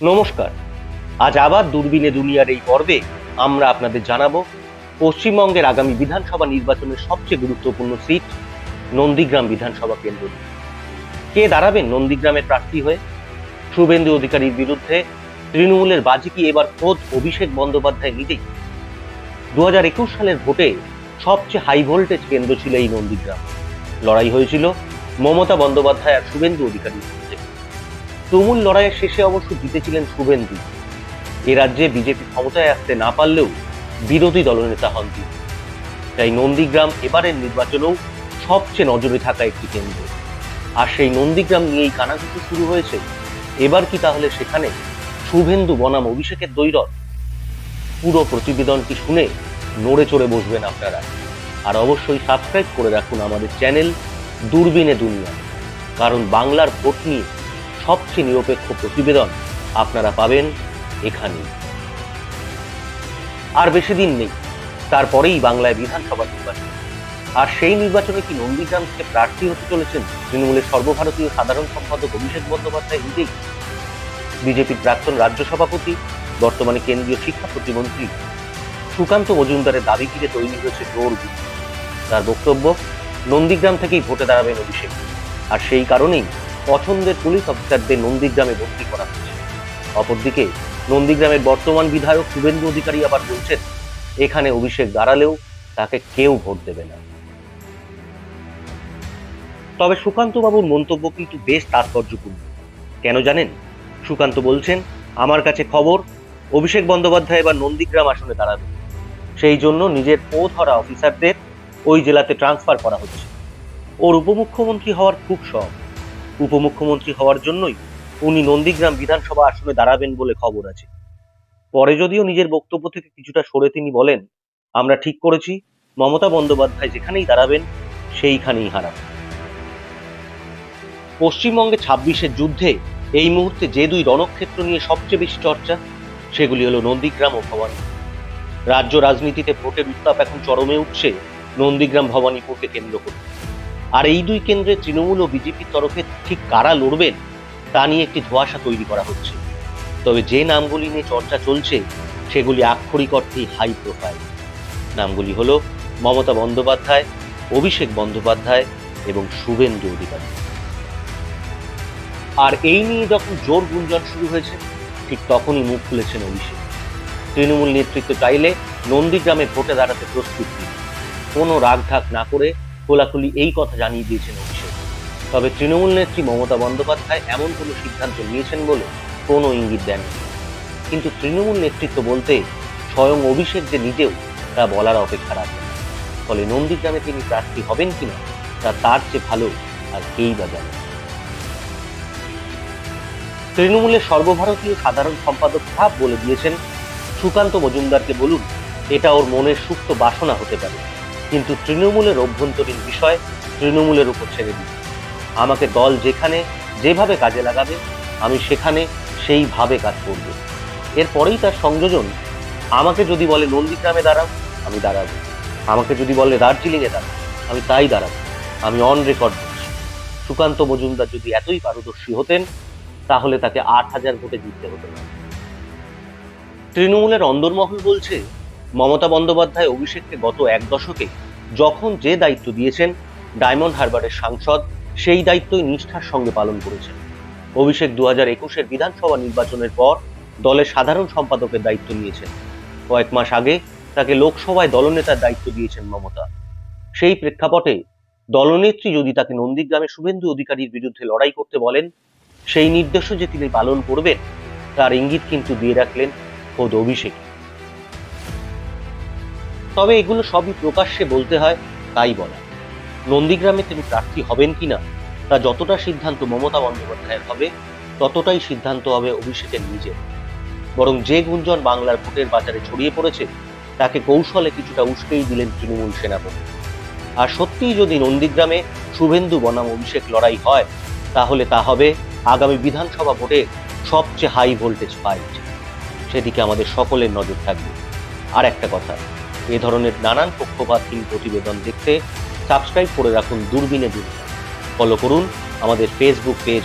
নমস্কার। আজ আবার দূরবীনে দুনিয়ার এই পর্বে আমরা আপনাদের জানাব পশ্চিমবঙ্গের আগামী বিধানসভা নির্বাচনের সবচেয়ে গুরুত্বপূর্ণ সিট নন্দীগ্রাম বিধানসভা কেন্দ্র কে দাঁড়াবেন নন্দীগ্রামের প্রার্থী হয়ে? শুভেন্দু অধিকারীর বিরুদ্ধে তৃণমূলের বাজি কি এবার খোদ অভিষেক বন্দ্যোপাধ্যায় নিজেই। দু হাজার একুশ সালের ভোটে সবচেয়ে হাই ভোল্টেজ কেন্দ্র ছিল এই নন্দীগ্রাম। লড়াই হয়েছিল মমতা বন্দ্যোপাধ্যায় আর শুভেন্দু অধিকারীর মধ্যে তুমুল লড়াইয়ের শেষে অবশ্য জিতেছিলেন শুভেন্দু। এ রাজ্যে বিজেপি ক্ষমতায় আসতে না পারলেও বিরোধী দলনেতা হন তিনি। তাই নন্দীগ্রাম এবারের নির্বাচনেও সবচেয়ে নজরে থাকা একটি কেন্দ্র। আর সেই নন্দীগ্রাম নিয়েই কানাঘুষো শুরু হয়েছে। এবার কি তাহলে সেখানে শুভেন্দু বনাম অভিষেকের দৈরত পুরো প্রতিবেদনটি শুনে নড়ে চড়ে বসবেন আপনারা। আর অবশ্যই সাবস্ক্রাইব করে রাখুন আমাদের চ্যানেল দূরবীনে দুনিয়া। কারণ বাংলার ভোট নিয়ে সবচেয়ে নিরপেক্ষ প্রতিবেদন আপনারা পাবেন এখানেই। আর বেশি দিন নেই, তারপরেই বাংলায় বিধানসভা নির্বাচন। আর সেই নির্বাচনে কি নন্দীগ্রাম থেকে প্রার্থী হতে চলেছেন তৃণমূলের সর্বভারতীয় সাধারণ সম্পাদক অভিষেক বন্দ্যোপাধ্যায় নিজেই? বিজেপির প্রাক্তন রাজ্য সভাপতি, বর্তমানে কেন্দ্রীয় শিক্ষা প্রতিমন্ত্রী সুকান্ত মজুমদারের দাবি ঘিরে তৈরি হয়েছে জোর তার বক্তব্য, নন্দীগ্রাম থেকেই ভোটে দাঁড়াবেন অভিষেক। আর সেই কারণেই পছন্দের পুলিশ অফিসারদের নন্দীগ্রামে ভর্তি করা হচ্ছে। অপরদিকে, নন্দীগ্রামের বর্তমান বিধায়ক শুভেন্দু অধিকারী আবার বলছেন, এখানে অভিষেক দাঁড়ালেও তাকে কেউ ভোট দেবে না। তবে সুকান্ত বাবুর মন্তব্য কিন্তু বেশ তাৎপর্যপূর্ণ। কেন জানেন? সুকান্ত বলছেন, আমার কাছে খবর, অভিষেক বন্দ্যোপাধ্যায় এবার নন্দীগ্রাম আসনে দাঁড়াবে। সেই জন্য নিজের ও ধরা অফিসারদের ওই জেলাতে ট্রান্সফার করা হচ্ছে। ওর উপমুখ্যমন্ত্রী হওয়ার খুব শখ। উপমুখ্যমন্ত্রী হওয়ার জন্যই উনি নন্দীগ্রাম বিধানসভা আসনে দাঁড়াবেন বলে খবর আছে। পরে যদিও নিজের বক্তব্য থেকে কিছুটা সরে তিনি বলেন, আমরা ঠিক করেছি, মমতা বন্দ্যোপাধ্যায় যেখানেই দাঁড়াবেন, সেইখানেই হারাবেন পশ্চিমবঙ্গে ছাব্বিশের যুদ্ধে এই মুহূর্তে যে দুই রণক্ষেত্র নিয়ে সবচেয়ে বেশি চর্চা, সেগুলি হলো নন্দীগ্রাম ও ভবানী। রাজ্য রাজনীতিতে ভোটের উত্তাপ এখন চরমে উঠছে নন্দীগ্রাম ভবানীপুরকে কেন্দ্র করে। আর এই দুই কেন্দ্রে তৃণমূল ও বিজেপির তরফে ঠিক কারা লড়বেন, তা নিয়ে একটি ধোঁয়াশা তৈরি করা হচ্ছে। তবে যে নামগুলি নিয়ে চর্চা চলছে, সেগুলি আক্ষরিক অর্থেই হাই প্রোফাইল নামগুলি হল মমতা বন্দ্যোপাধ্যায়, অভিষেক বন্দ্যোপাধ্যায় এবং শুভেন্দু অধিকারী। আর এই নিয়ে যখন জোর গুঞ্জন শুরু হয়েছে, ঠিক তখনই মুখ খুলেছেন অভিষেক। তৃণমূল নেতৃত্ব চাইলে নন্দীগ্রামে ভোটে দাঁড়াতে প্রস্তুত তিনি কোনো রাগঢাক না করে খোলাখুলি এই কথা জানিয়ে দিয়েছেন অভিষেক। তবে তৃণমূল নেত্রী মমতা বন্দ্যোপাধ্যায় এমন কোনো সিদ্ধান্ত নিয়েছেন বলে কোনো ইঙ্গিত দেননি। কিন্তু তৃণমূল নেতৃত্ব বলতে স্বয়ং অভিষেক যে নিজেও তা বলার অপেক্ষা রাখেন। না। ফলে নন্দীগ্রামে তিনি প্রার্থী হবেন কিনা, তা তার চেয়ে ভালো আর কেই বা জানে। তৃণমূলের সর্বভারতীয় সাধারণ সম্পাদক সাহ বলে দিয়েছেন, সুকান্ত মজুমদারকে বলুন, এটা ওর মনের সুপ্ত বাসনা হতে পারে। কিন্তু তৃণমূলের অভ্যন্তরীণ বিষয় তৃণমূলের উপর ছেড়ে দিন। আমাকে দল যেখানে, যেভাবে কাজে লাগাবে, আমি সেখানে সেইভাবে কাজ করব। এরপরেই তার সংযোজন। আমাকে যদি বলে নন্দীগ্রামে দাঁড়াও, আমি দাঁড়াবো। আমাকে যদি বলে দার্জিলিংয়ে দাঁড়াও, আমি তাই দাঁড়াবো। আমি অন রেকর্ড বলছি। সুকান্ত মজুমদার যদি এতই পারদর্শী হতেন, তাহলে তাকে আট হাজার ভোটে জিততে হতো না। তৃণমূলের অন্দরমহল বলছে, মমতা বন্দ্যোপাধ্যায় অভিষেককে গত এক দশকে যখন যে দায়িত্ব দিয়েছেন ডায়মন্ড হারবারের সাংসদ, সেই দায়িত্বই নিষ্ঠার সঙ্গে পালন করেছেন। অভিষেক দু হাজার একুশের বিধানসভা নির্বাচনের পর দলের সাধারণ সম্পাদকের দায়িত্ব নিয়েছেন। কয়েক মাস আগে তাকে লোকসভায় দলনেতার দায়িত্ব দিয়েছেন মমতা। সেই প্রেক্ষাপটে দলনেত্রী যদি তাকে নন্দীগ্রামে শুভেন্দু অধিকারীর বিরুদ্ধে লড়াই করতে বলেন, সেই নির্দেশও যে তিনি পালন করবেন, তার ইঙ্গিত কিন্তু দিয়ে রাখলেন খোদ অভিষেক তবে এগুলো সবই প্রকাশ্যে বলতে হয়, তাই বলা। নন্দীগ্রামে তিনি প্রার্থী হবেন কিনা, তা যতটা সিদ্ধান্ত মমতা বন্দ্যোপাধ্যায়ের হবে, ততটাই সিদ্ধান্ত হবে অভিষেকের নিজের। বরং যে গুঞ্জন বাংলার ভোটের বাজারে ছড়িয়ে পড়েছে, তাকে কৌশলে কিছুটা উস্কেই দিলেন তৃণমূল সেনাপতি। আর সত্যিই যদি নন্দীগ্রামে শুভেন্দু বনাম অভিষেক লড়াই হয়, তাহলে তা হবে আগামী বিধানসভা ভোটে সবচেয়ে হাই ভোল্টেজ ফাইট সেদিকে আমাদের সকলের নজর থাকবে। আর একটা কথা এ ধরনের নানান পক্ষপাতহীন প্রতিবেদন দেখতে সাবস্ক্রাইব করে রাখুন দূরবীনে দূর ফলো করুন আমাদের ফেসবুক পেজ